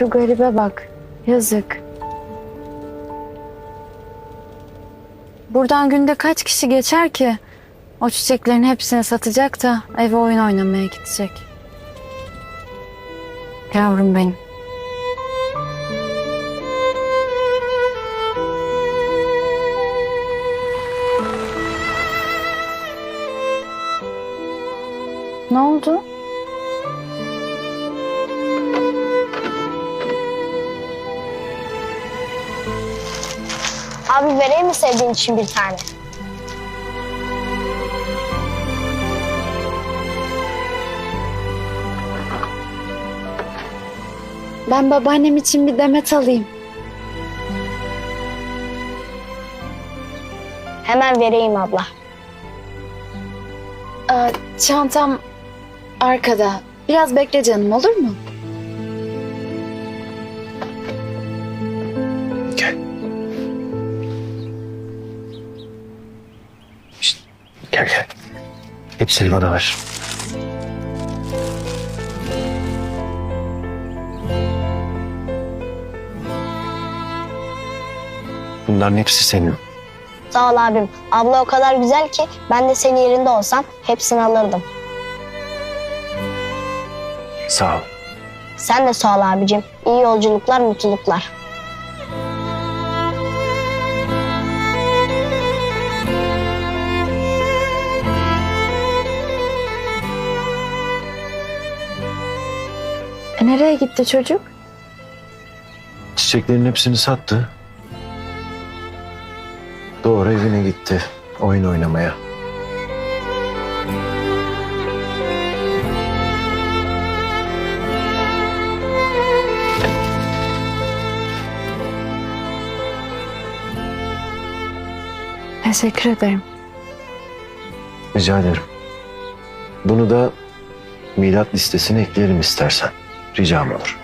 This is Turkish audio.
şu garibe bak. Yazık. Buradan günde kaç kişi geçer ki? O çiçeklerin hepsini satacak da eve oyun oynamaya gidecek. Yavrum benim. Ne oldu? Abi vereyim mi sevdiğin için bir tane? Ben babaannem için bir demet alayım. Hemen vereyim abla. Aa, çantam arkada. Biraz bekle canım olur mu? Gel gel. Hepsini bana ver. Bunların hepsi senin. Sağ ol abim. Abla o kadar güzel ki ben de senin yerinde olsam hepsini alırdım. Sağ ol. Sen de sağ ol abicim. İyi yolculuklar, mutluluklar. E, nereye gitti çocuk? Çiçeklerin hepsini sattı. Doğru evine gitti. Oyun oynamaya. Teşekkür ederim. Rica ederim. Bunu da milat listesine ekleyelim istersen. Ricam olur.